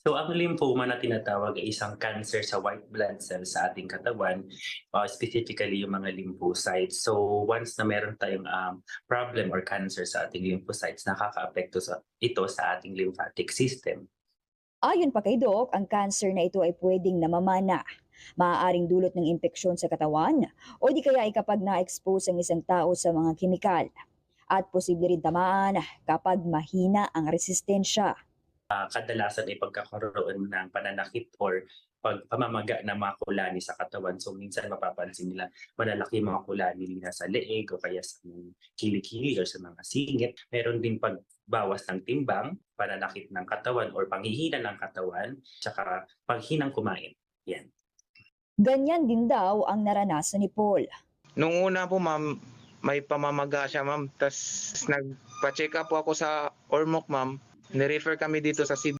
So ang lymphoma na tinatawag ay isang cancer sa white blood cells sa ating katawan, uh, specifically yung mga lymphocytes. So once na meron tayong um, problem or cancer sa ating lymphocytes, nakaka-apekto sa, ito sa ating lymphatic system. Ayon pa kay Doc, ang cancer na ito ay pwedeng namamana. Maaaring dulot ng impeksyon sa katawan o di kaya ay kapag na-expose ang isang tao sa mga kimikal. At posible rin tamaan kapag mahina ang resistensya. Uh, kadalasan ay pagkakaroon ng pananakit or pagpamamaga ng mga kulani sa katawan. So minsan mapapansin nila malalaki mga kulani nila sa leeg o kaya sa kilikili or sa mga singit. Meron din pagbawas ng timbang, pananakit ng katawan or panghihina ng katawan, tsaka paghinang kumain. Yan. Ganyan din daw ang naranasan ni Paul. Nung una po, ma'am, may pamamaga siya, ma'am. Tapos nagpa-check up po ako sa Ormoc, ma'am. Nirefer kami dito sa Cebu.